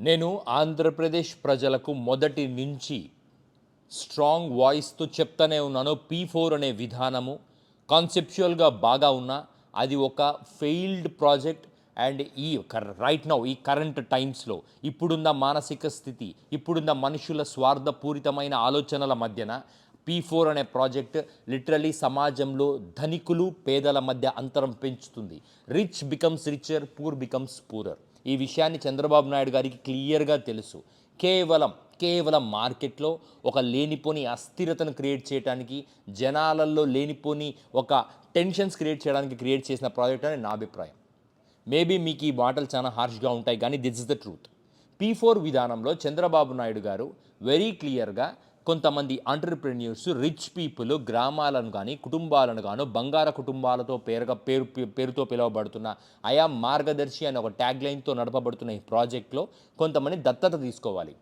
నేను ఆంధ్రప్రదేశ్ ప్రజలకు మొదటి నుంచి స్ట్రాంగ్ వాయిస్తో చెప్తానే ఉన్నాను. పీ ఫోర్ అనే విధానము కాన్సెప్చువల్గా బాగా ఉన్నా అది ఒక ఫెయిల్డ్ ప్రాజెక్ట్ అండ్ ఈ రైట్ నౌ ఈ కరెంట్ టైమ్స్లో ఇప్పుడున్న మానసిక స్థితి ఇప్పుడున్న మనుషుల స్వార్థపూరితమైన ఆలోచనల మధ్యన పీ ఫోర్ అనే ప్రాజెక్ట్ లిటరలీ సమాజంలో ధనికులు పేదల మధ్య అంతరం పెంచుతుంది. Rich becomes richer poor becomes poorer ఈ విషయాన్ని చంద్రబాబు నాయుడు గారికి క్లియర్గా తెలుసు. కేవలం కేవలం మార్కెట్లో ఒక లేనిపోని అస్థిరతను క్రియేట్ చేయడానికి జనాలలో లేనిపోని ఒక టెన్షన్స్ క్రియేట్ చేయడానికి క్రియేట్ చేసిన ప్రాజెక్ట్ అని నా అభిప్రాయం. మేబీ మీకు ఈ మాటలు చాలా హార్ష్గా ఉంటాయి కానీ this is the truth. P four విధానంలో చంద్రబాబు నాయుడు గారు వెరీ క్లియర్గా కొంతమంది ఆంటర్ప్రెన్యూర్స్ రిచ్ పీపుల్ గ్రామాలను కానీ కుటుంబాలను గాను బంగార కుటుంబాలతో పేరుగా పేరు పేరుతో పిలువబడుతున్న ఆయా మార్గదర్శి అనే ఒక ట్యాగ్ లైన్తో నడపబడుతున్న ఈ ప్రాజెక్ట్లో కొంతమంది దత్తత తీసుకోవాలి.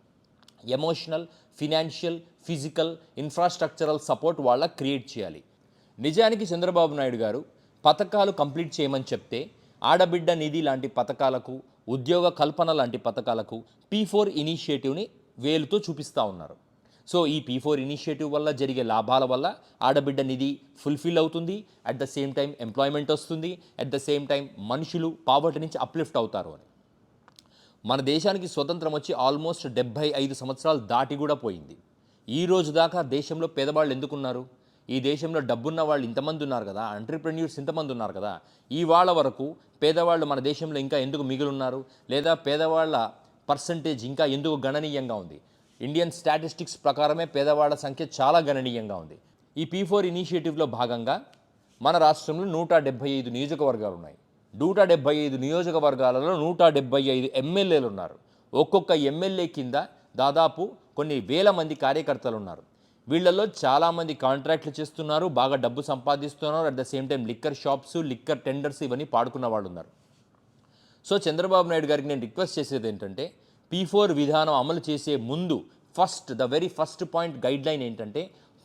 Emotional financial physical infrastructural support వాళ్ళ క్రియేట్ చేయాలి. నిజానికి చంద్రబాబు నాయుడు గారు పథకాలు కంప్లీట్ చేయమని చెప్తే ఆడబిడ్డ నిధి లాంటి పథకాలకు ఉద్యోగ కల్పన లాంటి పథకాలకు పీ ఫోర్ ఇనిషియేటివ్ని వేలుతో చూపిస్తూ ఉన్నారు. సో ఈ పీ ఫోర్ ఇనిషియేటివ్ వల్ల జరిగే లాభాల వల్ల ఆడబిడ్డ నిధి ఫుల్ఫిల్ అవుతుంది. At the same time employment వస్తుంది. అట్ ద సేమ్ టైం మనుషులు పావర్టీ నుంచి అప్లిఫ్ట్ అవుతారు అని. మన దేశానికి స్వతంత్రం వచ్చి ఆల్మోస్ట్ డెబ్భై ఐదు సంవత్సరాలు దాటి కూడా పోయింది. ఈ రోజు దాకా దేశంలో పేదవాళ్ళు ఎందుకున్నారు? ఈ దేశంలో డబ్బున్న వాళ్ళు ఇంతమంది ఉన్నారు కదా ఎంటర్ప్రెన్యూర్స్ ఇంతమంది ఉన్నారు కదా ఈ వాళ్ళ వరకు పేదవాళ్ళు మన దేశంలో ఇంకా ఎందుకు మిగిలి ఉన్నారు లేదా పేదవాళ్ళ పర్సంటేజ్ ఇంకా ఎందుకు గణనీయంగా ఉంది? ఇండియన్ స్టాటిస్టిక్స్ ప్రకారమే పేదవాళ్ళ సంఖ్య చాలా గణనీయంగా ఉంది. ఈ పీ ఫోర్ ఇనిషియేటివ్లో భాగంగా మన రాష్ట్రంలో నూట డెబ్బై ఐదు నియోజకవర్గాలు ఉన్నాయి. నూట డెబ్బై ఐదు నియోజకవర్గాలలో నూట డెబ్బై ఐదు ఎమ్మెల్యేలు ఉన్నారు. ఒక్కొక్క ఎమ్మెల్యే కింద దాదాపు కొన్ని వేల మంది కార్యకర్తలు ఉన్నారు. వీళ్ళల్లో చాలామంది కాంట్రాక్ట్లు చేస్తున్నారు బాగా డబ్బు సంపాదిస్తున్నారు at the same time liquor shops liquor tenders ఇవన్నీ పాడుకున్న వాళ్ళు ఉన్నారు. సో చంద్రబాబు నాయుడు గారికి నేను రిక్వెస్ట్ చేసేది ఏంటంటే పీ ఫోర్ విధానం అమలు చేసే ముందు first the very first point guideline ఏంటంటే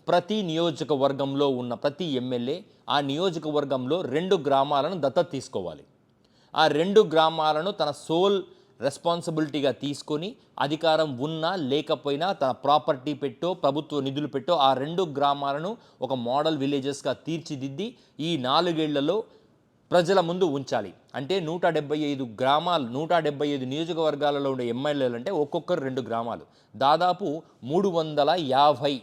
ప్రతి నియోజకవర్గంలో ఉన్న ప్రతి ఎమ్మెల్యే ఆ నియోజకవర్గంలో రెండు గ్రామాలను దత్తత తీసుకోవాలి. ఆ రెండు గ్రామాలను తన సోల్ రెస్పాన్సిబిలిటీగా తీసుకొని అధికారం ఉన్నా లేకపోయినా తన ప్రాపర్టీ పెట్టో ప్రభుత్వ నిధులు పెట్టో ఆ రెండు గ్రామాలను ఒక మోడల్ విలేజెస్గా తీర్చిదిద్ది ఈ నాలుగేళ్ళలో ప్రజల ముందు ఉంచాలి. అంటే నూట డెబ్బై ఐదు గ్రామాలు నూట డెబ్బై ఐదు నియోజకవర్గాలలో ఉండే ఎమ్మెల్యేలు అంటే ఒక్కొక్కరు రెండు గ్రామాలు. దాదాపు మూడు వందల యాభై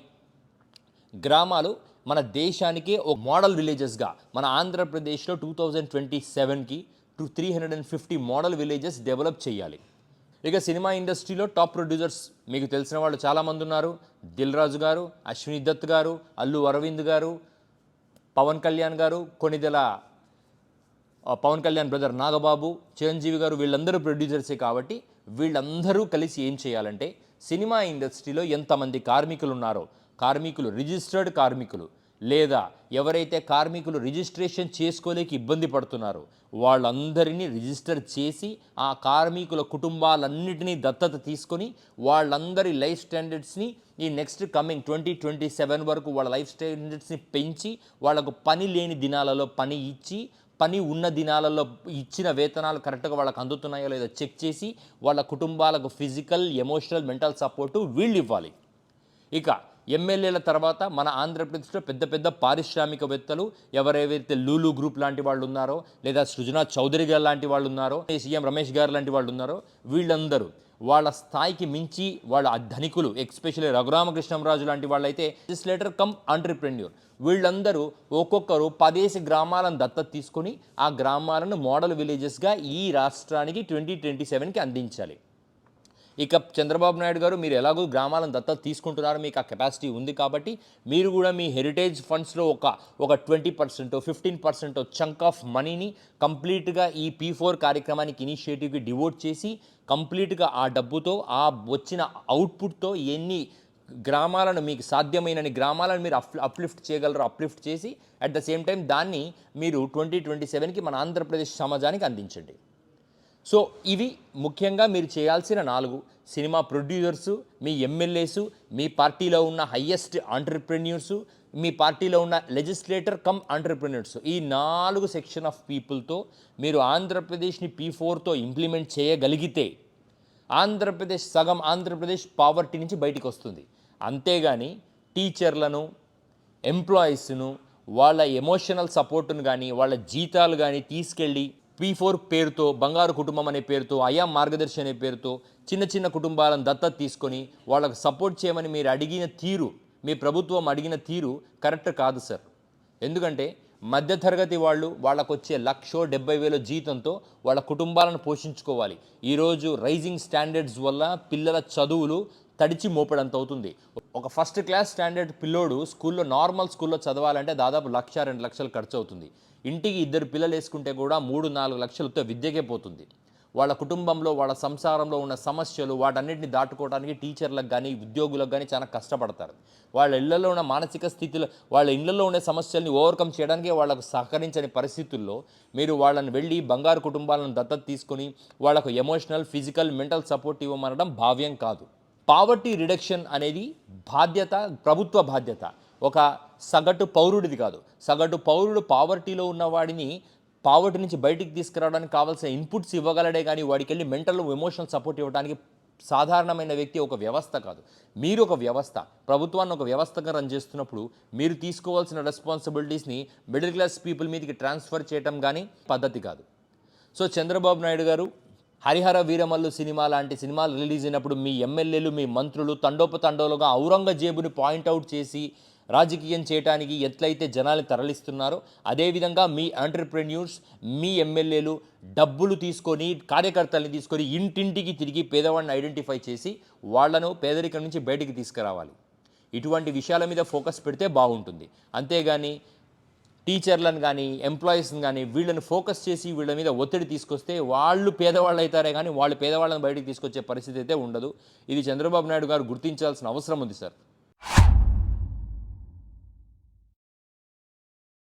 గ్రామాలు మన దేశానికే ఒక మోడల్ విలేజెస్గా మన ఆంధ్రప్రదేశ్లో టూ థౌజండ్ ట్వంటీ సెవెన్కి two three hundred and fifty model villages develop చేయాలి. ఇక సినిమా ఇండస్ట్రీలో టాప్ ప్రొడ్యూసర్స్ మీకు తెలిసిన వాళ్ళు చాలామంది ఉన్నారు. దిల్ రాజు గారు అశ్విని దత్ గారు అల్లు అరవింద్ గారు పవన్ కళ్యాణ్ గారు కొనిదెల పవన్ కళ్యాణ్ బ్రదర్ నాగబాబు చిరంజీవి గారు వీళ్ళందరూ ప్రొడ్యూసర్సే కాబట్టి వీళ్ళందరూ కలిసి ఏం చేయాలంటే సినిమా ఇండస్ట్రీలో ఎంతమంది కార్మికులు ఉన్నారో కార్మికులు రిజిస్టర్డ్ కార్మికులు లేదా ఎవరైతే కార్మికులు రిజిస్ట్రేషన్ చేసుకోలేక ఇబ్బంది పడుతున్నారో వాళ్ళందరినీ రిజిస్టర్ చేసి ఆ కార్మికుల కుటుంబాలన్నిటినీ దత్తత తీసుకొని వాళ్ళందరి లైఫ్ స్టాండర్డ్స్ని ఈ next coming twenty twenty seven వరకు వాళ్ళ లైఫ్ స్టాండర్డ్స్ని పెంచి వాళ్ళకు పని లేని దినాలలో పని ఇచ్చి పని ఉన్న దినాలలో ఇచ్చిన వేతనాలు కరెక్ట్గా వాళ్ళకి అందుతున్నాయో లేదో చెక్ చేసి వాళ్ళ కుటుంబాలకు ఫిజికల్ ఎమోషనల్ మెంటల్ సపోర్టు వీళ్ళు ఇవ్వాలి. ఇక ఎమ్మెల్యేల తర్వాత మన ఆంధ్రప్రదేశ్లో పెద్ద పెద్ద పారిశ్రామికవేత్తలు ఎవరెవరైతే లూలు గ్రూప్ లాంటి వాళ్ళు ఉన్నారో లేదా సృజనా చౌదరి గారు లాంటి వాళ్ళు ఉన్నారో సీఎం రమేష్ గారు లాంటి వాళ్ళు ఉన్నారో వీళ్ళందరూ వాళ్ళ స్థాయికి మించి వాళ్ళ ధనికులు ఎక్స్పెషల్లీ రఘురామకృష్ణంరాజు లాంటి వాళ్ళైతే లెజిస్లేటర్ కమ్ ఆంటర్ప్రెన్యూర్ వీళ్ళందరూ ఒక్కొక్కరు పదేసి గ్రామాలను దత్తత తీసుకొని ఆ గ్రామాలను మోడల్ విలేజెస్గా ఈ రాష్ట్రానికి ట్వంటీ ట్వంటీ సెవెన్కి అందించాలి. ఇక చంద్రబాబు నాయుడు గారు మీరు ఎలాగో గ్రామాలను దత్తత తీసుకుంటున్నారు మీకు ఆ కెపాసిటీ ఉంది కాబట్టి మీరు కూడా మీ హెరిటేజ్ ఫండ్స్లో ఒక ఒక twenty percent fifteen percent chunk of మనీని కంప్లీట్గా ఈ పీ ఫోర్ కార్యక్రమానికి ఇనిషియేటివ్కి డివోట్ చేసి కంప్లీట్గా ఆ డబ్బుతో ఆ వచ్చిన అవుట్పుట్తో ఎన్ని గ్రామాలను మీకు సాధ్యమైనని గ్రామాలను మీరు అప్ అప్లిఫ్ట్ చేయగలరు అప్లిఫ్ట్ చేసి అట్ ద సేమ్ టైం దాన్ని మీరు ట్వంటీ ట్వంటీ సెవెన్కి మన ఆంధ్రప్రదేశ్ సమాజానికి అందించండి. సో ఇవి ముఖ్యంగా మీరు చేయాల్సిన నాలుగు. సినిమా ప్రొడ్యూసర్సు మీ ఎమ్మెల్యేసు మీ పార్టీలో ఉన్న హయ్యెస్ట్ ఆంటర్ప్రెన్యూర్సు మీ పార్టీలో ఉన్న లెజిస్లేటర్ కమ్ ఆంటర్ప్రెన్యూర్స్. ఈ నాలుగు సెక్షన్ ఆఫ్ పీపుల్తో మీరు ఆంధ్రప్రదేశ్ని పీ ఫోర్తో ఇంప్లిమెంట్ చేయగలిగితే ఆంధ్రప్రదేశ్ సగం ఆంధ్రప్రదేశ్ పావర్టీ నుంచి బయటికి వస్తుంది అంతేగాని టీచర్లను ఎంప్లాయీస్ను వాళ్ళ ఎమోషనల్ సపోర్టును కానీ వాళ్ళ జీతాలు కానీ తీసుకెళ్ళి పీ ఫోర్ పేరుతో బంగారు కుటుంబం అనే పేరుతో అయా మార్గదర్శి అనే పేరుతో చిన్న చిన్న కుటుంబాలను దత్తత తీసుకొని వాళ్ళకు సపోర్ట్ చేయమని మీరు అడిగిన తీరు మీ ప్రభుత్వం అడిగిన తీరు కరెక్ట్ కాదు సార్. ఎందుకంటే మధ్యతరగతి వాళ్ళు వాళ్ళకు వచ్చే లక్షో డెబ్బై వేల జీతంతో వాళ్ళ కుటుంబాలను పోషించుకోవాలి. ఈరోజు రైజింగ్ స్టాండర్డ్స్ వల్ల పిల్లల చదువులు తడిచి మోపడంత అవుతుంది ఒక ఫస్ట్ క్లాస్ స్టాండర్డ్ పిల్లోడు స్కూల్లో నార్మల్ స్కూల్లో చదవాలంటే దాదాపు లక్ష రెండు లక్షలు ఖర్చు అవుతుంది ఇంటికి ఇద్దరు పిల్లలు వేసుకుంటే కూడా మూడు నాలుగు లక్షలతో విద్యకే పోతుంది. వాళ్ళ కుటుంబంలో వాళ్ళ సంసారంలో ఉన్న సమస్యలు వాటన్నిటిని దాటుకోవడానికి టీచర్లకు కానీ ఉద్యోగులకు కానీ చాలా కష్టపడతారు. వాళ్ళ ఇళ్ళలో ఉన్న మానసిక స్థితిలో వాళ్ళ ఇళ్ళలో ఉండే సమస్యల్ని ఓవర్కమ్ చేయడానికి వాళ్ళకు సహకరించని పరిస్థితుల్లో మీరు వాళ్ళని వెళ్ళి బంగారు కుటుంబాలను దత్తత తీసుకొని వాళ్ళకు ఎమోషనల్ ఫిజికల్ మెంటల్ సపోర్ట్ ఇవ్వమనడం భావ్యం కాదు. పావర్టీ రిడక్షన్ అనేది బాధ్యత ప్రభుత్వ బాధ్యత. ఒక సగటు పౌరుడిది కాదు. సగటు పౌరుడు పావర్టీలో ఉన్నవాడిని పావర్టీ నుంచి బయటికి తీసుకురావడానికి కావాల్సిన ఇన్పుట్స్ ఇవ్వగలడే కానీ వాడికి వెళ్ళి మెంటల్ ఎమోషనల్ సపోర్ట్ ఇవ్వడానికి సాధారణమైన వ్యక్తి ఒక వ్యవస్థ కాదు. మీరు ఒక వ్యవస్థ ప్రభుత్వాన్ని ఒక వ్యవస్థగా రన్ చేస్తున్నప్పుడు మీరు తీసుకోవాల్సిన రెస్పాన్సిబిలిటీస్ని మిడిల్ క్లాస్ పీపుల్ మీదకి ట్రాన్స్ఫర్ చేయటం కానీ పద్ధతి కాదు. సో చంద్రబాబు నాయుడు గారు హరిహర వీరమల్లు సినిమా లాంటి సినిమాలు రిలీజ్ అయినప్పుడు మీ ఎమ్మెల్యేలు మీ మంత్రులు తండోపతండోలుగా ఔరంగజేబుని పాయింట్అవుట్ చేసి రాజకీయం చేయడానికి ఎట్లయితే జనాలు తరలిస్తున్నారో అదేవిధంగా మీ ఆంటర్ప్రెన్యూర్స్ మీ ఎమ్మెల్యేలు డబ్బులు తీసుకొని కార్యకర్తల్ని తీసుకొని ఇంటింటికి తిరిగి పేదవాడిని ఐడెంటిఫై చేసి వాళ్ళను పేదరికం నుంచి బయటికి తీసుకురావాలి. ఇటువంటి విషయాల మీద ఫోకస్ పెడితే బాగుంటుంది. అంతేగాని టీచర్లను కానీ ఎంప్లాయీస్ని కానీ వీళ్ళని ఫోకస్ చేసి వీళ్ళ మీద ఒత్తిడి తీసుకొస్తే వాళ్ళు పేదవాళ్ళు అవుతారే కానీ వాళ్ళు పేదవాళ్ళని బయటికి తీసుకొచ్చే పరిస్థితి అయితే ఉండదు. ఇది చంద్రబాబు నాయుడు గారు గుర్తించాల్సిన అవసరం ఉంది సార్.